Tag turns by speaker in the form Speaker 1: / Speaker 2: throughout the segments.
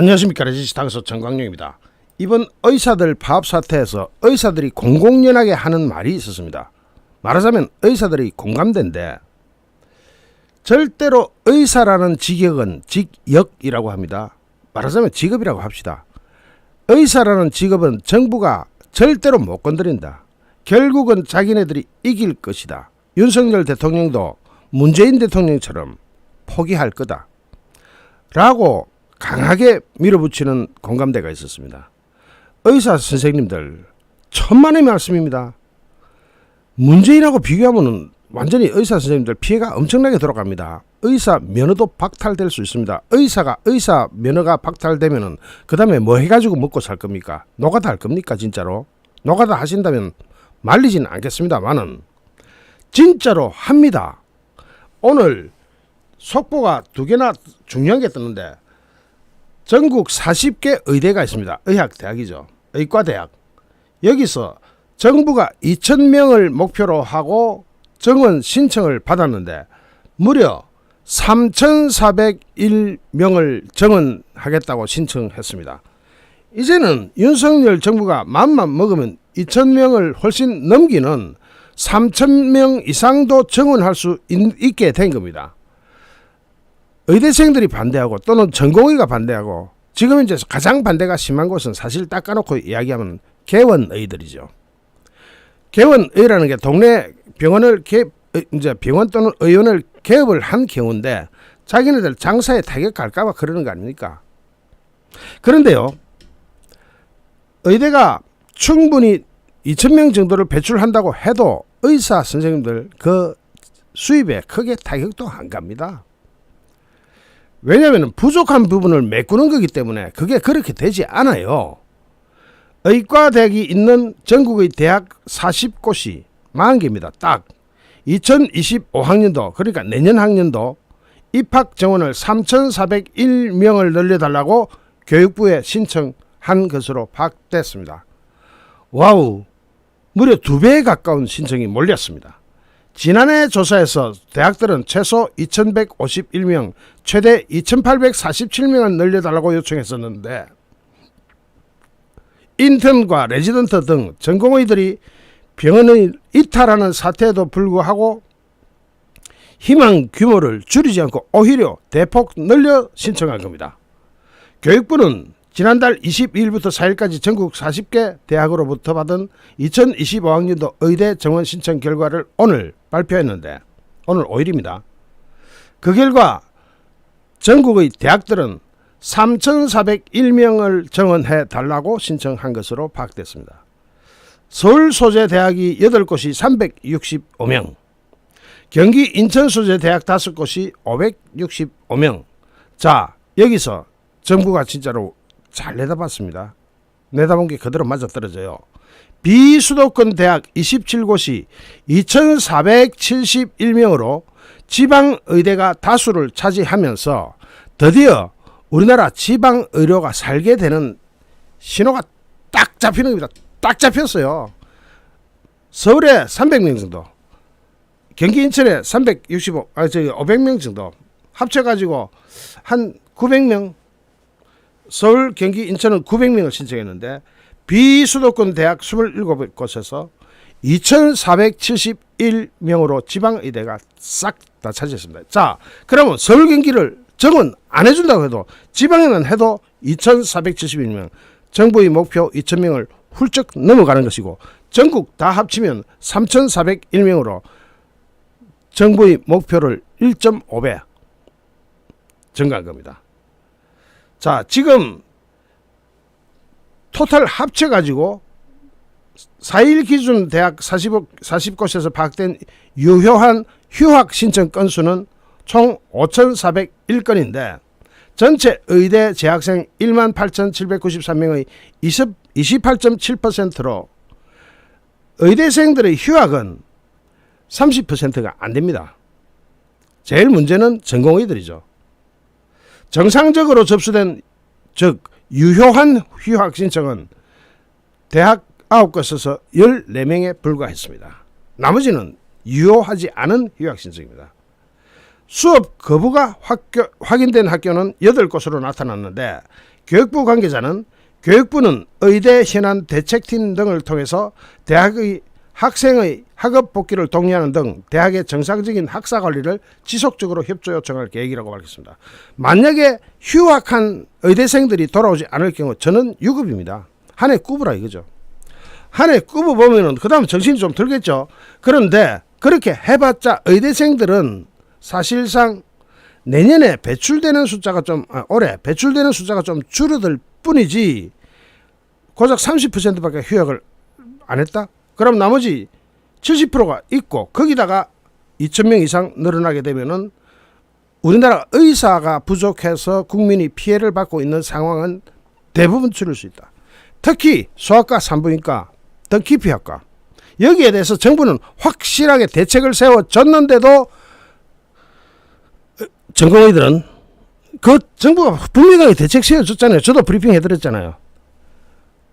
Speaker 1: 안녕하십니까 레지스 당서 정광용입니다. 이번 의사들 파업 사태에서 의사들이 공공연하게 하는 말이 있었습니다. 말하자면 의사들이 공감대인데 절대로 의사라는 직역은 직역이라고 합니다. 말하자면 직업이라고 합시다. 의사라는 직업은 정부가 절대로 못 건드린다. 결국은 자기네들이 이길 것이다. 윤석열 대통령도 문재인 대통령처럼 포기할 거다. 라고 강하게 밀어붙이는 공감대가 있었습니다. 의사 선생님들 천만의 말씀입니다. 문재인하고 비교하면 완전히 의사 선생님들 피해가 엄청나게 들어갑니다. 의사 면허도 박탈될 수 있습니다. 의사가 의사 면허가 박탈되면은 그 다음에 뭐 해가지고 먹고 살 겁니까? 노가다 할 겁니까 진짜로? 노가다 하신다면 말리진 않겠습니다만은 진짜로 합니다. 오늘 속보가 두 개나 중요한 게 떴는데 전국 40개 의대가 있습니다. 의학대학이죠. 의과대학. 여기서 정부가 2,000명을 목표로 하고 정원 신청을 받았는데 무려 3,401명을 정원하겠다고 신청했습니다. 이제는 윤석열 정부가 맘만 먹으면 2,000명을 훨씬 넘기는 3,000명 이상도 정원할 수 있- 있게 된 겁니다. 의대생들이 반대하고 또는 전공의가 반대하고 지금 이제 가장 반대가 심한 곳은 사실 닦아놓고 이야기하면 개원의들이죠. 개원의라는 게 동네 병원을 개 이제 병원 또는 의원을 개업을 한 경우인데 자기네들 장사에 타격 갈까봐 그러는 거 아닙니까? 그런데요, 의대가 충분히 2천 명 정도를 배출한다고 해도 의사 선생님들 그 수입에 크게 타격도 안 갑니다. 왜냐하면 부족한 부분을 메꾸는 거기 때문에 그게 그렇게 되지 않아요. 의과대학이 있는 전국의 대학 40곳이 40개입니다. 딱 2025학년도 그러니까 내년 학년도 입학 정원을 3,401명을 늘려달라고 교육부에 신청한 것으로 파악됐습니다. 와우, 무려 두 배에 가까운 신청이 몰렸습니다. 지난해 조사에서 대학들은 최소 2,151명, 최대 2,847명을 늘려달라고 요청했었는데 인턴과 레지던트 등 전공의들이 병원을 이탈하는 사태에도 불구하고 희망 규모를 줄이지 않고 오히려 대폭 늘려 신청한 겁니다. 교육부는 지난달 22일부터 4일까지 전국 40개 대학으로부터 받은 2025학년도 의대 정원 신청 결과를 오늘 발표했는데 오늘 5일입니다. 그 결과 전국의 대학들은 3,401명을 정원해 달라고 신청한 것으로 파악됐습니다. 서울 소재 대학이 8곳이 365명, 경기 인천 소재 대학 5곳이 565명. 자, 여기서 정부가 진짜로 잘 내다봤습니다. 내다본 게 그대로 맞아 떨어져요. 비수도권 대학 27곳이 2,471명으로 지방 의대가 다수를 차지하면서 드디어 우리나라 지방 의료가 살게 되는 신호가 딱 잡히는 겁니다. 딱 잡혔어요. 서울에 300명 정도, 경기 인천에 365, 아, 저기 500명 정도 합쳐가지고 한 900명, 서울, 경기, 인천은 900명을 신청했는데 비수도권 대학 27곳에서 2,471명으로 지방의대가 싹 다 차지했습니다. 자, 그러면 서울, 경기를 정은 안 해준다고 해도 지방에는 해도 2,471명, 정부의 목표 2,000명을 훌쩍 넘어가는 것이고 전국 다 합치면 3,401명으로 정부의 목표를 1.5배 증가한 겁니다. 자, 지금 토탈 합쳐 가지고 4일 기준 대학 40, 40곳에서 파악된 유효한 휴학 신청 건수는 총 5,401건인데 전체 의대 재학생 1만 8,793명의 20, 28.7%로 의대생들의 휴학은 30%가 안 됩니다. 제일 문제는 전공의들이죠. 정상적으로 접수된 즉 유효한 휴학 신청은 대학 9곳에서 14명에 불과했습니다. 나머지는 유효하지 않은 휴학 신청입니다. 수업 거부가 확교, 확인된 학교는 8곳으로 나타났는데 교육부 관계자는 교육부는 의대 현안 대책팀 등을 통해서 대학의 학생의 학업 복귀를 독려하는 등 대학의 정상적인 학사 관리를 지속적으로 협조 요청할 계획이라고 밝혔습니다. 만약에 휴학한 의대생들이 돌아오지 않을 경우 저는 유급입니다. 한 해 꾸부라 이거죠. 한 해 꾸부 보면은 그 다음 정신이 좀 들겠죠. 그런데 그렇게 해봤자 의대생들은 사실상 내년에 배출되는 숫자가 좀 아, 올해 배출되는 숫자가 좀 줄어들 뿐이지 고작 30%밖에 휴학을 안 했다. 그럼 나머지 70%가 있고 거기다가 2,000명 이상 늘어나게 되면은 우리나라 의사가 부족해서 국민이 피해를 받고 있는 상황은 대부분 줄일 수 있다. 특히 소아과, 산부인과, 더 기피학과 여기에 대해서 정부는 확실하게 대책을 세워줬는데도 전공의들은 그 정부가 분명하게 대책 세워줬잖아요. 저도 브리핑 해드렸잖아요.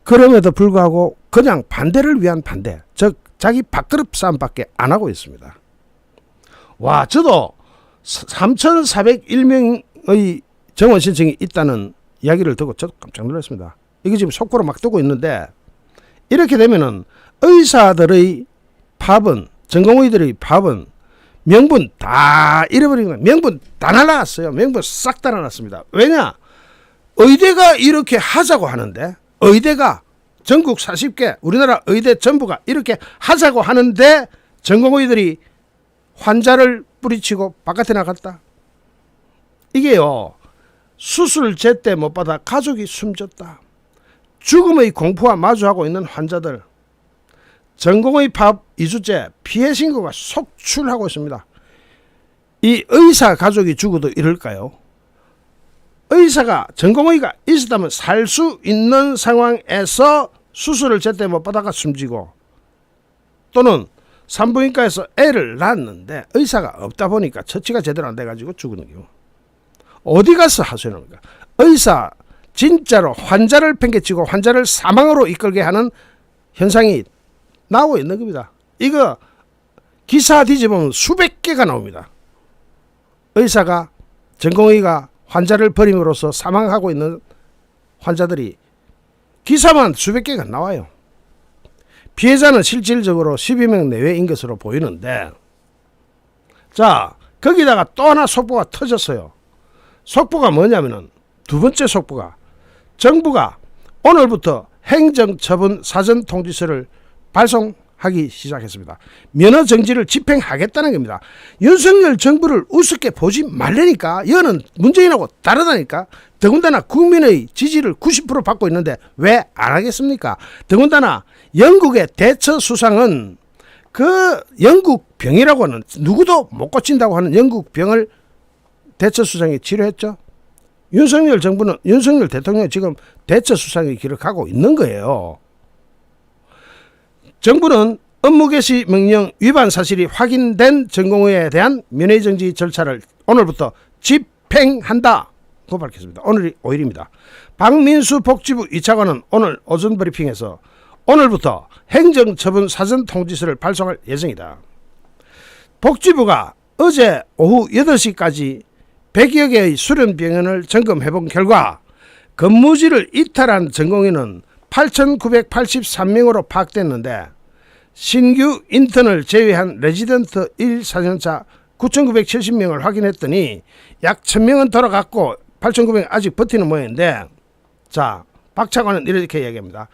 Speaker 1: 그럼에도 불구하고 그냥 반대를 위한 반대, 즉 자기 밥그릇 싸움밖에 안 하고 있습니다. 와, 저도 3,401명의 정원 신청이 있다는 이야기를 듣고 저도 깜짝 놀랐습니다. 이게 지금 속보로 막 뜨고 있는데 이렇게 되면은 의사들의 밥은 전공의들의 밥은 명분 다 잃어버린 거예요. 명분 다 날라갔어요. 명분 싹 다 날랐습니다. 왜냐? 의대가 이렇게 하자고 하는데 의대가 전국 40개 우리나라 의대 전부가 이렇게 하자고 하는데 전공의들이 환자를 뿌리치고 바깥에 나갔다. 이게요. 수술 제때 못 받아 가족이 숨졌다. 죽음의 공포와 마주하고 있는 환자들 전공의 밥 2주째 피해 신고가 속출하고 있습니다. 이 의사 가족이 죽어도 이럴까요? 의사가 전공의가 있었다면 살 수 있는 상황에서 수술을 제때 못 받아가 숨지고 또는 산부인과에서 애를 낳았는데 의사가 없다 보니까 처치가 제대로 안 돼가지고 죽는 경우 어디 가서 하소연합니까 의사 진짜로 환자를 팽개치고 환자를 사망으로 이끌게 하는 현상이 나오고 있는 겁니다. 이거 기사 뒤집으면 수백 개가 나옵니다. 의사가 전공의가 환자를 버림으로써 사망하고 있는 환자들이 기사만 수백 개가 나와요. 피해자는 실질적으로 12명 내외인 것으로 보이는데 자 거기다가 또 하나 속보가 터졌어요. 속보가 뭐냐면은 두 번째 속보가 정부가 오늘부터 행정처분 사전 통지서를 발송 하기 시작했습니다. 면허 정지를 집행하겠다는 겁니다. 윤석열 정부를 우습게 보지 말라니까. 이거는 문재인하고 다르다니까. 더군다나 국민의 지지를 90% 받고 있는데 왜 안 하겠습니까? 더군다나 영국의 대처 수상은 그 영국 병이라고는 누구도 못 고친다고 하는 영국 병을 대처 수상이 치료했죠. 윤석열 정부는 윤석열 대통령이 지금 대처 수상의 길을 가고 있는 거예요. 정부는 업무 개시 명령 위반 사실이 확인된 전공의에 대한 면회 정지 절차를 오늘부터 집행한다. 고 밝혔습니다. 오늘이 5일입니다. 박민수 복지부 2차관은 오늘 오전 브리핑에서 오늘부터 행정처분 사전 통지서를 발송할 예정이다. 복지부가 어제 오후 8시까지 100여 개의 수련 병원을 점검해 본 결과 근무지를 이탈한 전공의는 8,983명으로 파악됐는데 신규 인턴을 제외한 레지던트 1 4년차 9,970명을 확인했더니 약 1,000명은 돌아갔고 8,900명 아직 버티는 모양인데 자, 박 차관은 이렇게 이야기합니다.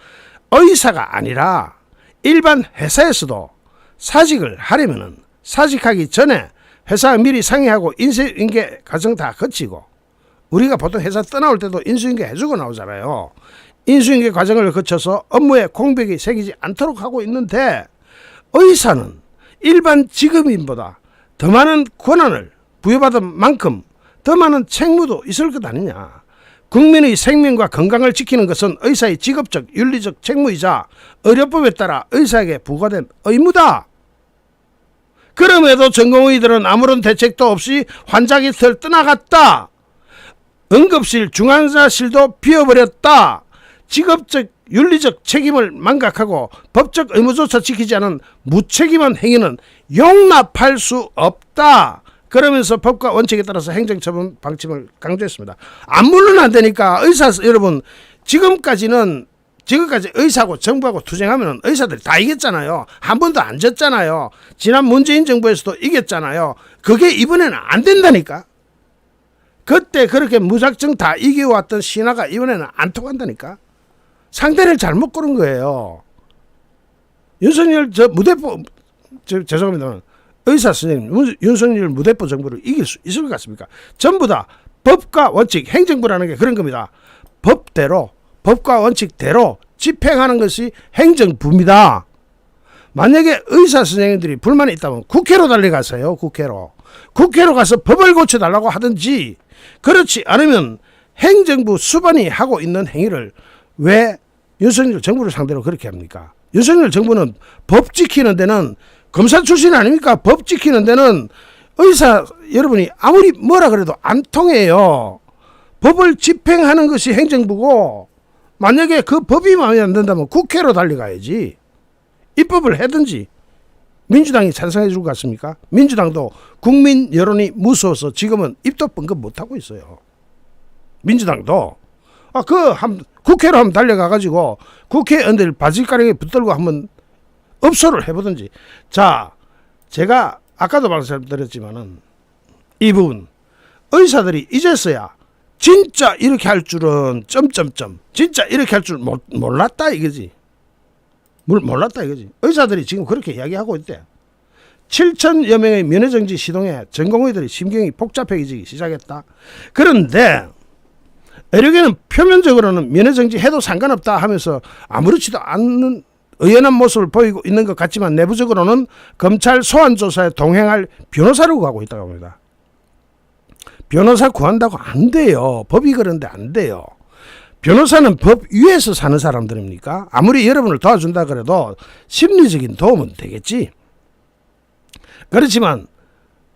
Speaker 1: 의사가 아니라 일반 회사에서도 사직을 하려면은 사직하기 전에 회사와 미리 상의하고 인수인계 과정 다 거치고 우리가 보통 회사 떠나올 때도 인수인계 해주고 나오잖아요. 인수인계 과정을 거쳐서 업무에 공백이 생기지 않도록 하고 있는데 의사는 일반 직업인보다 더 많은 권한을 부여받은 만큼 더 많은 책무도 있을 것 아니냐. 국민의 생명과 건강을 지키는 것은 의사의 직업적 윤리적 책무이자 의료법에 따라 의사에게 부과된 의무다. 그럼에도 전공의들은 아무런 대책도 없이 환자 곁을 떠나갔다. 응급실 중환자실도 비워버렸다. 직업적 윤리적 책임을 망각하고 법적 의무조차 지키지 않은 무책임한 행위는 용납할 수 없다. 그러면서 법과 원칙에 따라서 행정처분 방침을 강조했습니다. 안 물러나 안 되니까 의사 여러분 지금까지는 지금까지 의사하고 정부하고 투쟁하면 의사들이 다 이겼잖아요. 한 번도 안 졌잖아요. 지난 문재인 정부에서도 이겼잖아요. 그게 이번에는 안 된다니까. 그때 그렇게 무작정 다 이겨왔던 신화가 이번에는 안 통한다니까. 상대를 잘못 고른 거예요. 윤석열 저 무대포 저, 죄송합니다만 의사 선생님 윤- 윤석열 무대포 정부를 이길 수 있을 것 같습니까? 전부 다 법과 원칙 행정부라는 게 그런 겁니다. 법대로 법과 원칙대로 집행하는 것이 행정부입니다. 만약에 의사 선생님들이 불만이 있다면 국회로 달려가세요. 국회로. 국회로 가서 법을 고쳐달라고 하든지 그렇지 않으면 행정부 수반이 하고 있는 행위를 왜 윤석열 정부를 상대로 그렇게 합니까? 윤석열 정부는 법 지키는 데는 검사 출신 아닙니까? 법 지키는 데는 의사 여러분이 아무리 뭐라 그래도 안 통해요. 법을 집행하는 것이 행정부고 만약에 그 법이 마음에 안 든다면 국회로 달려가야지. 입법을 해든지 민주당이 찬성해 줄 것 같습니까? 민주당도 국민 여론이 무서워서 지금은 입도 뻥긋 못 하고 있어요. 민주당도 아 그 한 국회로 한번 달려가 가지고 국회의원들 바지가랑에 붙들고 한번 업소를 해보든지. 자 제가 아까도 말씀드렸지만은 이 부분 의사들이 이제서야 진짜 이렇게 할 줄은 점점점 진짜 이렇게 할 줄 몰랐다 이거지. 물 몰랐다 이거지. 의사들이 지금 그렇게 이야기하고 있대. 7천여 명의 면회정지 시동에 전공의들이 심경이 복잡해지기 시작했다. 그런데 의료계는 표면적으로는 면회정지 해도 상관없다 하면서 아무렇지도 않는 의연한 모습을 보이고 있는 것 같지만 내부적으로는 검찰 소환 조사에 동행할 변호사를 구하고 있다고 합니다. 변호사 구한다고 안 돼요. 법이 그런데 안 돼요. 변호사는 법 위에서 사는 사람들입니까? 아무리 여러분을 도와준다 그래도 심리적인 도움은 되겠지. 그렇지만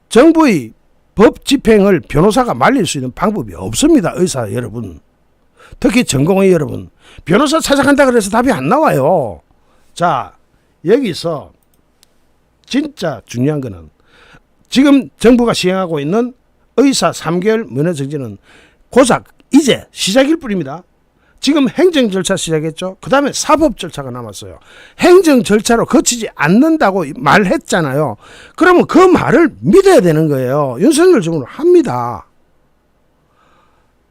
Speaker 1: 정부의 법 집행을 변호사가 말릴 수 있는 방법이 없습니다. 의사 여러분. 특히 전공의 여러분. 변호사 찾아간다 그래서 답이 안 나와요. 자, 여기서 진짜 중요한 거는 지금 정부가 시행하고 있는 의사 3개월 면허 정지는 고작 이제 시작일 뿐입니다. 지금 행정 절차 시작했죠. 그 다음에 사법 절차가 남았어요. 행정 절차로 거치지 않는다고 말했잖아요. 그러면 그 말을 믿어야 되는 거예요. 윤석열 정부는 합니다.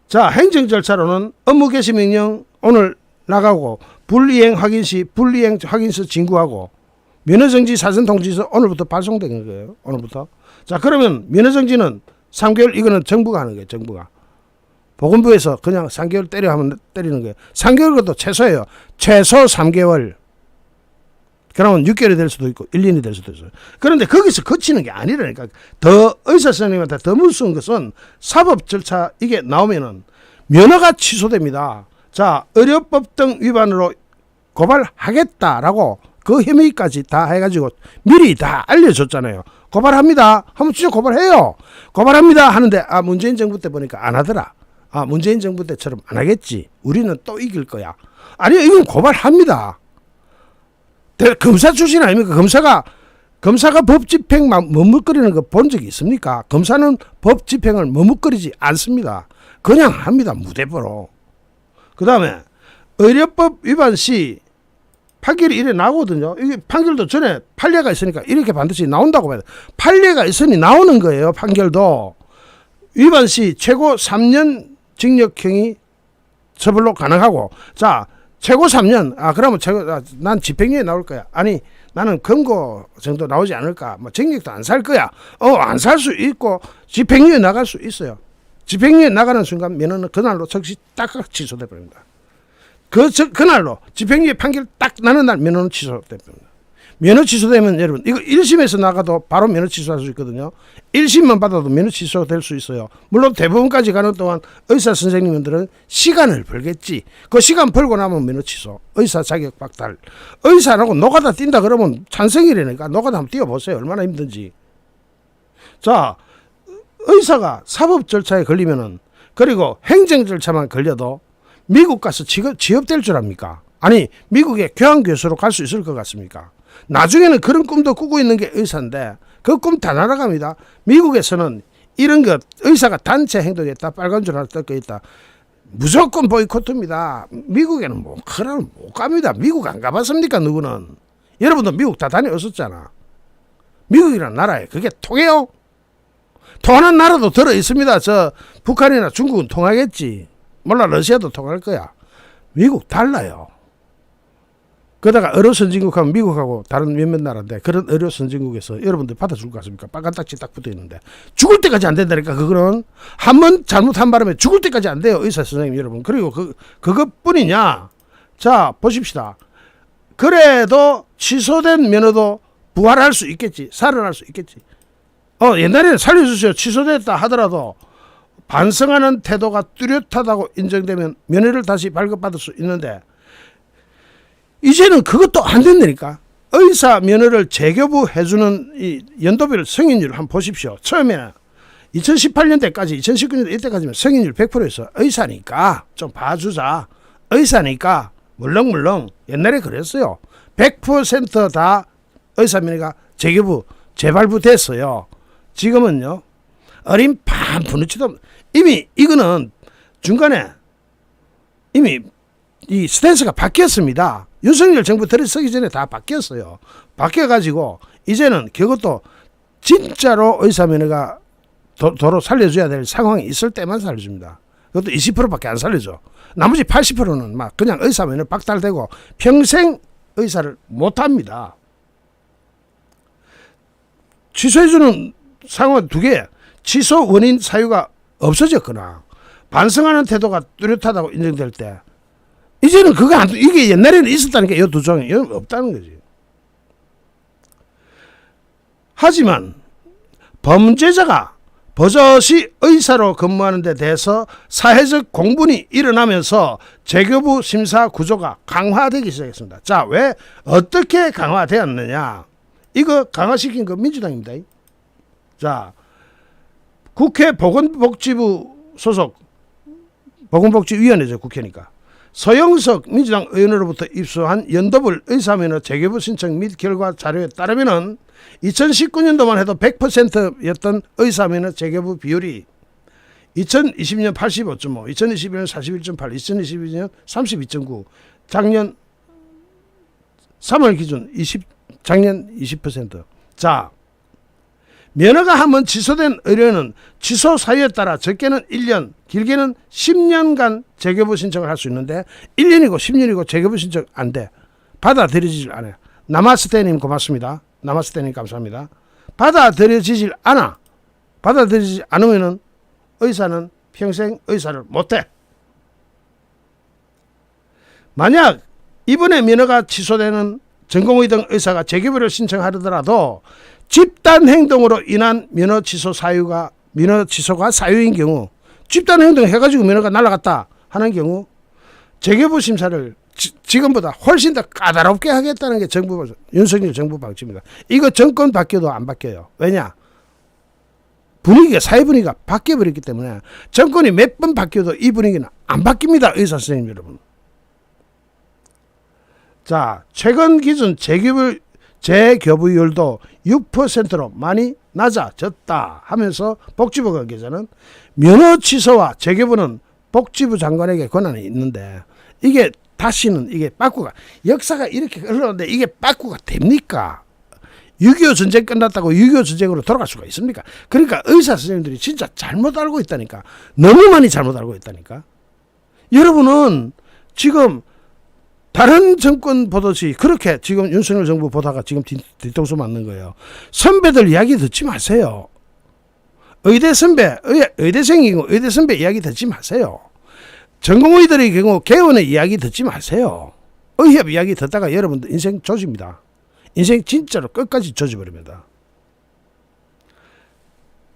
Speaker 1: 자, 행정 절차로는 업무 개시 명령 오늘 나가고 불이행 확인 시 불이행 확인서 진구하고 면허정지 사전 통지서 오늘부터 발송된 거예요. 오늘부터. 자, 그러면 면허정지는 3개월 이거는 정부가 하는 거예요. 정부가. 보건부에서 그냥 3개월 때려 하면 때리는 거예요. 3개월 것도 최소예요. 최소 3개월. 그러면 6개월이 될 수도 있고 1 년이 될 수도 있어요. 그런데 거기서 거치는 게 아니라니까. 더 의사 선생님한테 더 무서운 것은 사법 절차 이게 나오면은 면허가 취소됩니다. 자, 의료법 등 위반으로 고발하겠다라고 그 혐의까지 다 해가지고 미리 다 알려줬잖아요. 고발합니다. 하면 진짜 고발해요. 고발합니다 하는데 아 문재인 정부 때 보니까 안 하더라. 아 문재인 정부 때처럼 안 하겠지. 우리는 또 이길 거야. 아니 이건 고발합니다. 대- 검사 출신 아닙니까? 검사가 검사가 법 집행 막 머뭇거리는 거 본 적이 있습니까? 검사는 법 집행을 머뭇거리지 않습니다. 그냥 합니다. 무대포로. 그 다음에 의료법 위반 시 판결이 이래 나오거든요. 이게 판결도 전에 판례가 있으니까 이렇게 반드시 나온다고 봐야 돼. 판례가 있으니 나오는 거예요. 판결도. 위반 시 최고 3년 징역형이 처벌로 가능하고. 자 최고 3년. 아 그러면 최고 아, 난 집행유예 나올 거야. 아니 나는 검거 정도 나오지 않을까. 뭐 징역도 안 살 거야. 어 안 살 수 있고 집행유예 나갈 수 있어요. 집행유예 나가는 순간 면허는 그날로 즉시 딱 취소돼 버립니다. 그 저, 그날로 집행유예 판결 딱 나는 날 면허는 취소돼 버립니다 면허 취소되면 여러분 이거 1심에서 나가도 바로 면허 취소할 수 있거든요. 1심만 받아도 면허 취소될 수 있어요. 물론 대법원까지 가는 동안 의사 선생님들은 시간을 벌겠지. 그 시간 벌고 나면 면허 취소 의사 자격 박탈. 의사라고 노가다 뛴다 그러면 찬성이라니까. 노가다 한번 뛰어보세요. 얼마나 힘든지. 자 의사가 사법 절차에 걸리면은 그리고 행정 절차만 걸려도 미국 가서 취업, 취업될 줄 압니까? 아니 미국에 교환 교수로 갈 수 있을 것 같습니까? 나중에는 그런 꿈도 꾸고 있는 게 의사인데 그 꿈 다 날아갑니다. 미국에서는 이런 것 의사가 단체 행동했다 빨간 줄 하나 뜯고 있다. 무조건 보이콧입니다. 미국에는 뭐 그러면 못 갑니다. 미국 안 가봤습니까 누구는? 여러분도 미국 다 다녀오셨잖아. 미국이란 나라에 그게 통해요? 통하는 나라도 들어 있습니다. 저 북한이나 중국은 통하겠지. 몰라 러시아도 통할 거야. 미국 달라요. 그러다가 의료 선진국하면 미국하고 다른 몇몇 나라인데 그런 의료 선진국에서 여러분들 받아줄 것 같습니까? 빨간 딱지 딱 붙어 있는데 죽을 때까지 안 된다니까 그거는 한 번 잘못한 바람에 죽을 때까지 안 돼요 의사 선생님 여러분 그리고 그 그것뿐이냐? 자 보십시다. 그래도 취소된 면허도 부활할 수 있겠지 살아날 수 있겠지. 어 옛날에는 살려주세요 취소됐다 하더라도 반성하는 태도가 뚜렷하다고 인정되면 면허를 다시 발급받을 수 있는데 이제는 그것도 안 된다니까. 의사 면허를 재교부 해주는 이 연도별 성인율 한번 보십시오. 처음에는 2018년대까지 2019년대 이때까지면 성인율 100%였어. 의사니까 좀 봐주자. 의사니까 물렁물렁 옛날에 그랬어요. 100%다 의사 면허가 재교부 재발부 됐어요. 지금은요. 어린 판 부느치도 이미 이거는 중간에 이미 이 스탠스가 바뀌었습니다. 윤석열 정부 들어서기 전에 다 바뀌었어요. 바뀌어가지고 이제는 그것도 진짜로 의사면허가 도, 도로 살려줘야 될 상황이 있을 때만 살려줍니다. 그것도 20%밖에 안 살려줘. 나머지 80%는 막 그냥 의사면허 박탈되고 평생 의사를 못합니다. 취소해주는 상황 두 개. 취소 원인 사유가 없어졌거나 반성하는 태도가 뚜렷하다고 인정될 때 이제는 그거 안 이게 옛날에는 있었다니까 이 두 종이 이건 없다는 거지. 하지만 범죄자가 버젓이 의사로 근무하는 데 대해서 사회적 공분이 일어나면서 재교부 심사 구조가 강화되기 시작했습니다. 자, 왜 어떻게 강화되었느냐? 이거 강화시킨 거 민주당입니다. 자, 국회 보건복지부 소속 보건복지위원회죠 국회니까 서영석 민주당 의원으로부터 입수한 연도별 의사면허 재개부 신청 및 결과 자료에 따르면은 2019년도만 해도 100%였던 의사면허 재개부 비율이 2020년 85.5, 2021년 41.8, 2022년 32.9, 작년 3월 기준 20 작년 20%. 자, 면허가 한번 취소된 의료는 취소 사유에 따라 적게는 1년, 길게는 10년간 재개부 신청을 할 수 있는데 1년이고 10년이고 재개부 신청 안 돼. 받아들여지질 않아요. 나마스테님 고맙습니다. 나마스테님 감사합니다. 받아들여지질 않아. 받아들여지지 않으면은 의사는 평생 의사를 못해. 만약 이번에 면허가 취소되는 전공의 등 의사가 재개부를 신청하더라도 집단 행동으로 인한 면허 취소 사유가 면허 취소가 사유인 경우 집단 행동 해가지고 면허가 날아갔다 하는 경우 재개부 심사를 지, 금보다 훨씬 더 까다롭게 하겠다는 게 정부 윤석열 정부 방침입니다. 이거 정권 바뀌어도 안 바뀌어요. 왜냐? 분위기가 사회 분위기가 바뀌어 버렸기 때문에 정권이 몇 번 바뀌어도 이 분위기는 안 바뀝니다. 의사 선생님 여러분. 자, 최근 기준 재개부 재교부율도 6%로 많이 낮아졌다 하면서 복지부 관계자는 면허 취소와 재교부는 복지부 장관에게 권한이 있는데 이게 다시는 이게 빠꾸가 역사가 이렇게 흘러는데 이게 빠꾸가 됩니까? 6.25 전쟁 끝났다고 6.25 전쟁으로 돌아갈 수가 있습니까? 그러니까 의사 선생님들이 진짜 잘못 알고 있다니까. 너무 많이 잘못 알고 있다니까. 여러분은 지금 다른 정권 보듯이 그렇게 지금 윤석열 정부 보다가 지금 뒤, 뒤통수 맞는 거예요. 선배들 이야기 듣지 마세요. 의대 선배, 의, 의대생이고 의대 선배 이야기 듣지 마세요. 전공의들의 경우 개원의 이야기 듣지 마세요. 의협 이야기 듣다가 여러분들 인생 조집니다. 인생 진짜로 끝까지 조져버립니다.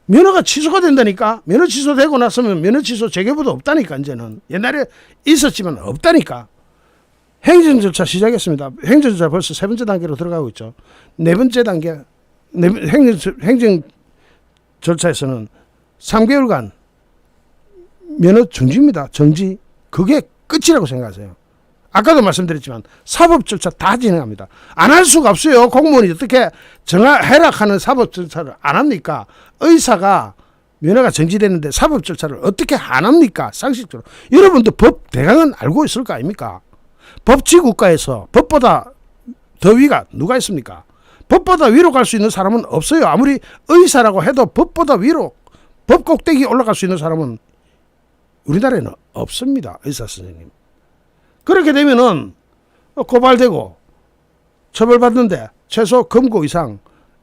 Speaker 1: 면허가 취소가 된다니까. 면허 취소되고 나서면 면허 취소 재개부도 없다니까 이제는. 옛날에 있었지만 없다니까. 행정 절차 시작했습니다. 행정 절차 벌써 세 번째 단계로 들어가고 있죠. 네 번째 단계 네, 행정, 행정 절차에서는 3개월간 면허 정지입니다. 정지. 그게 끝이라고 생각하세요. 아까도 말씀드렸지만 사법 절차 다 진행합니다. 안 할 수가 없어요. 공무원이 어떻게 정하 해락하는 사법 절차를 안 합니까? 의사가 면허가 정지됐는데 사법 절차를 어떻게 안 합니까? 상식적으로. 여러분도 법 대강은 알고 있을 거 아닙니까? 법치 국가에서 법보다 더 위가 누가 있습니까? 법보다 위로 갈 수 있는 사람은 없어요. 아무리 의사라고 해도 법보다 위로 법 꼭대기 올라갈 수 있는 사람은 우리나라에는 없습니다. 의사 선생님. 그렇게 되면은 고발되고 처벌받는데 최소 금고 이상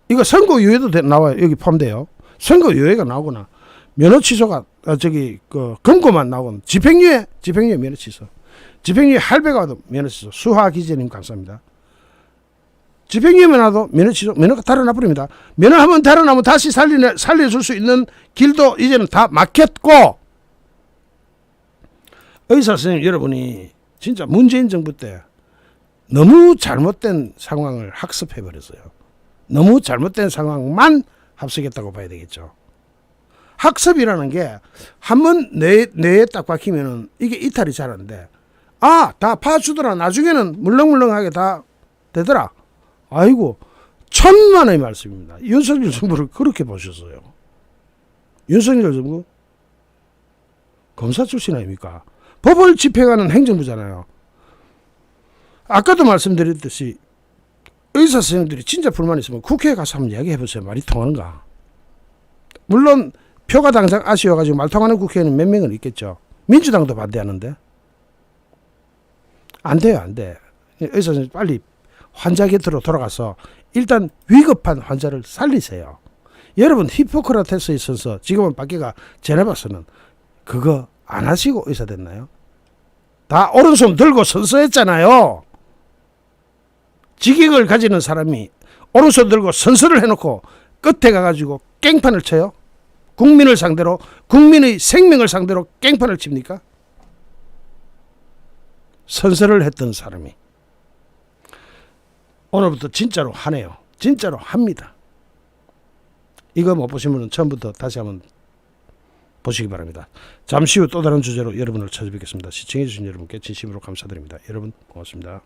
Speaker 1: 이거 선고 유예도 돼- 나와요. 여기 포함돼요. 선고유예가 나오거나 면허 취소가 어, 저기 그 금고만 나오건 집행유예 집행유예 면허 취소 집행유예 할배가 와도 면허 취소 수화 기재님 감사합니다. 집행유예만 와도 면허 취소 면허가 달아나 버립니다. 면허 한번 달아나면 다시 살리 살려줄 수 있는 길도 이제는 다 막혔고 의사 선생님 여러분이 진짜 문재인 정부 때 너무 잘못된 상황을 학습해 버렸어요. 너무 잘못된 상황만 합석했다고 봐야 되겠죠. 학습이라는 게 한 번 뇌, 뇌에 딱 박히면은 이게 이탈이 잘 안 돼. 아, 다 파주더라. 나중에는 물렁물렁하게 다 되더라. 아이고, 천만의 말씀입니다. 윤석열 정부를 그렇게 보셨어요. 윤석열 정부 검사 출신 아닙니까? 법을 집행하는 행정부잖아요. 아까도 말씀드렸듯이 의사 선생님들이 진짜 불만 있으면 국회에 가서 한번 이야기해 보세요. 말이 통하는가? 물론 표가 당장 아쉬워가지고 말 통하는 국회의원 몇 명은 있겠죠. 민주당도 반대하는데 안 돼요, 안 돼. 의사 선생님 빨리 환자 곁으로 돌아가서 일단 위급한 환자를 살리세요. 여러분 히포크라테스에 있어서 지금은 밖에가 제네바서는 그거 안 하시고 의사 됐나요? 다 오른손 들고 선서했잖아요. 직익을 가지는 사람이 오른손 들고 선서를 해놓고 끝에 가가지고 깽판을 쳐요. 국민을 상대로 국민의 생명을 상대로 깽판을 칩니까? 선서를 했던 사람이 오늘부터 진짜로 하네요. 진짜로 합니다. 이거 못 보시면 처음부터 다시 한번 보시기 바랍니다. 잠시 후 또 다른 주제로 여러분을 찾아뵙겠습니다. 시청해주신 여러분께 진심으로 감사드립니다. 여러분 고맙습니다.